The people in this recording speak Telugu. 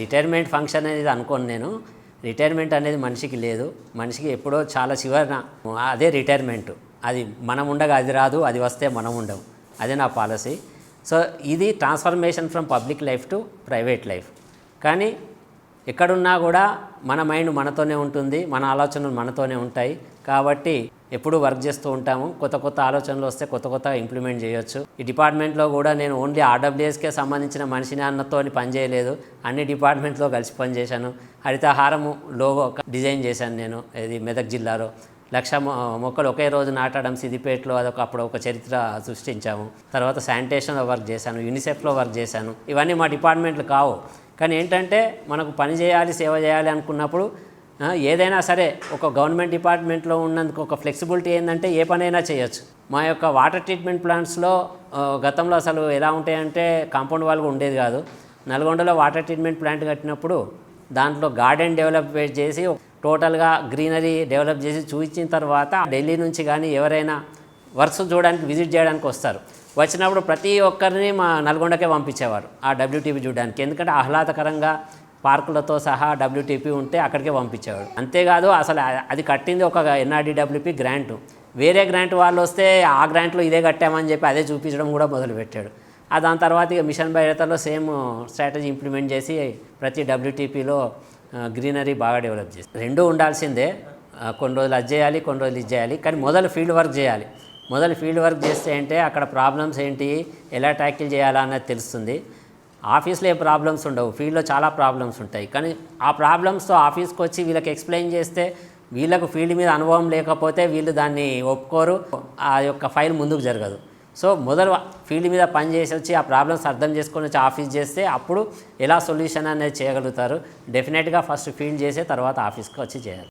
రిటైర్మెంట్ ఫంక్షన్ అనేది అనుకోను నేను. రిటైర్మెంట్ అనేది మనిషికి లేదు. మనిషికి ఎప్పుడో చాలా చివరిన అదే రిటైర్మెంట్. అది మనం ఉండగా అది రాదు అది వస్తే మనం ఉండవు. అదే నా పాలసీ. సో ఇది transformation from public life to private life. కానీ ఎక్కడున్నా కూడా మన మైండ్ మనతోనే ఉంటుంది మన ఆలోచనలు మనతోనే ఉంటాయి. కాబట్టి ఎప్పుడూ వర్క్ చేస్తూ ఉంటాము. కొత్త కొత్త ఆలోచనలు వస్తే కొత్త కొత్త ఇంప్లిమెంట్ చేయొచ్చు. ఈ డిపార్ట్మెంట్లో కూడా నేను ఓన్లీ ఆర్డబ్ల్యూఎస్కే సంబంధించిన మనిషిని అన్నతో పనిచేయలేదు అన్ని డిపార్ట్మెంట్లో కలిసి పనిచేశాను హరితహారము లోగో డిజైన్ చేశాను నేను. ఇది మెదక్ జిల్లాలో. లక్ష మొ- మొక్కలు ఒకే రోజు నాటడం సిద్దిపేటలో అదొక అప్పుడు ఒక చరిత్ర సృష్టించాము. తర్వాత శానిటేషన్లో వర్క్ చేశాను. యూనిసెఫ్లో వర్క్ చేశాను. ఇవన్నీ మా డిపార్ట్మెంట్లు కావు. కానీ ఏంటంటే మనకు పని చేయాలి సేవ చేయాలి అనుకున్నప్పుడు ఏదైనా సరే ఒక గవర్నమెంట్ డిపార్ట్మెంట్లో ఉన్నందుకు ఒక ఫ్లెక్సిబిలిటీ ఏంటంటే ఏ పనైనా చేయొచ్చు. మా యొక్క వాటర్ ట్రీట్మెంట్ ప్లాంట్స్లో గతంలో అసలు ఎలా ఉంటాయంటే కాంపౌండ్ వాళ్ళు ఉండేది కాదు. నల్గొండలో వాటర్ ట్రీట్మెంట్ ప్లాంట్ కట్టినప్పుడు దాంట్లో గార్డెన్ డెవలప్మెంట్ చేసి టోటల్గా గ్రీనరీ డెవలప్ చేసి చూపించిన తర్వాత ఢిల్లీ నుంచి కానీ ఎవరైనా వర్క్స్ చూడడానికి విజిట్ చేయడానికి వస్తారు. వచ్చినప్పుడు ప్రతి ఒక్కరిని మా నల్గొండకే పంపించేవారు ఆ డబ్ల్యూటీపీ చూడడానికి. ఎందుకంటే ఆహ్లాదకరంగా పార్కులతో సహా డబ్ల్యూటీపీ ఉంటే అక్కడికే పంపించేవాడు. అంతేకాదు అసలు అది కట్టింది ఒక ఎన్ఆర్డీడబ్ల్యూపీ గ్రాంట్. వేరే గ్రాంట్ వాళ్ళు వస్తే ఆ గ్రాంట్లో ఇదే కట్టామని చెప్పి అదే చూపించడం కూడా మొదలుపెట్టాడు. ఆ దాని తర్వాత ఇక మిషన్ బయటలో సేమ్ స్ట్రాటజీ ఇంప్లిమెంట్ చేసి ప్రతి డబ్ల్యూటీపీలో గ్రీనరీ బాగా డెవలప్ చేసి రెండూ ఉండాల్సిందే. కొన్ని రోజులు అది చేయాలి కొన్ని రోజులు ఇది చేయాలి. కానీ మొదలు ఫీల్డ్ వర్క్ చేయాలి. మొదలు ఫీల్డ్ వర్క్ చేస్తే అంటే అక్కడ ప్రాబ్లమ్స్ ఏంటి ఎలా ట్యాకిల్ చేయాలా అన్నది తెలుస్తుంది. ఆఫీస్లో ఏ ప్రాబ్లమ్స్ ఉండవు ఫీల్డ్లో చాలా ప్రాబ్లమ్స్ ఉంటాయి. కానీ ఆ ప్రాబ్లమ్స్తో ఆఫీస్కి వచ్చి వీళ్ళకి ఎక్స్ప్లెయిన్ చేస్తే వీళ్ళకు ఫీల్డ్ మీద అనుభవం లేకపోతే వీళ్ళు దాన్ని ఒప్పుకోరు ఆ యొక్క ఫైల్ ముందుకు జరగదు. సో మొదలు ఫీల్డ్ మీద పని చేసి వచ్చి ఆ ప్రాబ్లమ్స్ అర్థం చేసుకొని వచ్చి ఆఫీస్ చేస్తే అప్పుడు ఎలా సొల్యూషన్ అనేది చేయగలుగుతారు? డెఫినెట్గా ఫస్ట్ ఫీల్డ్ చేసే తర్వాత ఆఫీస్కి వచ్చి చేయాలి.